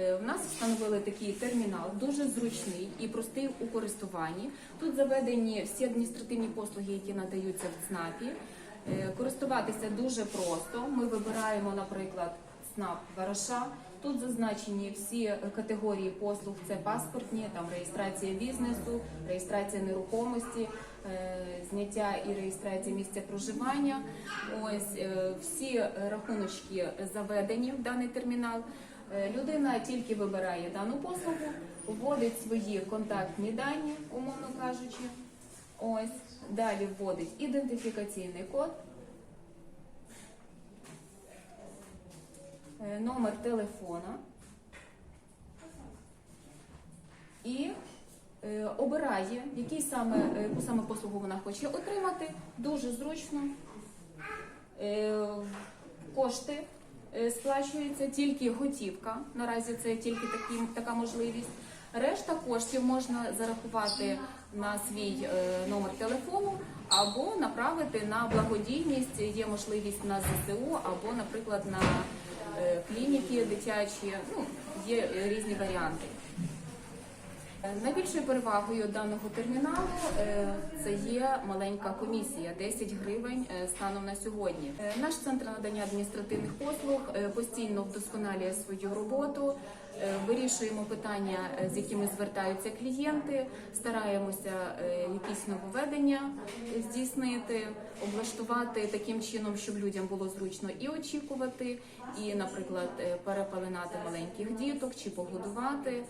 Е, В нас встановили такий термінал, дуже зручний і простий у користуванні. Тут заведені всі адміністративні послуги, які надаються в ЦНАПі. Е, Користуватися дуже просто. Ми вибираємо, наприклад, ЦНАП Вараша. Тут зазначені всі категорії послуг: це паспортні, там реєстрація бізнесу, реєстрація нерухомості, е, зняття і реєстрація місця проживання. Ось всі рахуночки заведені в даний термінал. Е, Людина тільки вибирає дану послугу, вводить свої контактні дані, умовно кажучи. Ось далі вводить ідентифікаційний код. е, номер телефона і е, обирає, який саме, яку саме послугу вона хоче отримати. Дуже зручно. Кошти е, сплачуються тільки готівка. Наразі це тільки такі, така можливість. Решта коштів можна зарахувати на свій е, номер телефону або направити на благодійність. Є можливість на ЗСУ або, наприклад, на е, клініки дитячі. Ну, є різні варіанти. Е, Найбільшою перевагою даного терміналу е, це є маленька комісія 10 гривень е, станом на сьогодні. Наш центр надання адміністративних послуг постійно вдосконалює свою роботу. Вирішуємо питання, з якими звертаються клієнти, стараємося якісь нововведення здійснити, облаштувати таким чином, щоб людям було зручно і очікувати, і, наприклад, перепеленати маленьких діток чи погодувати.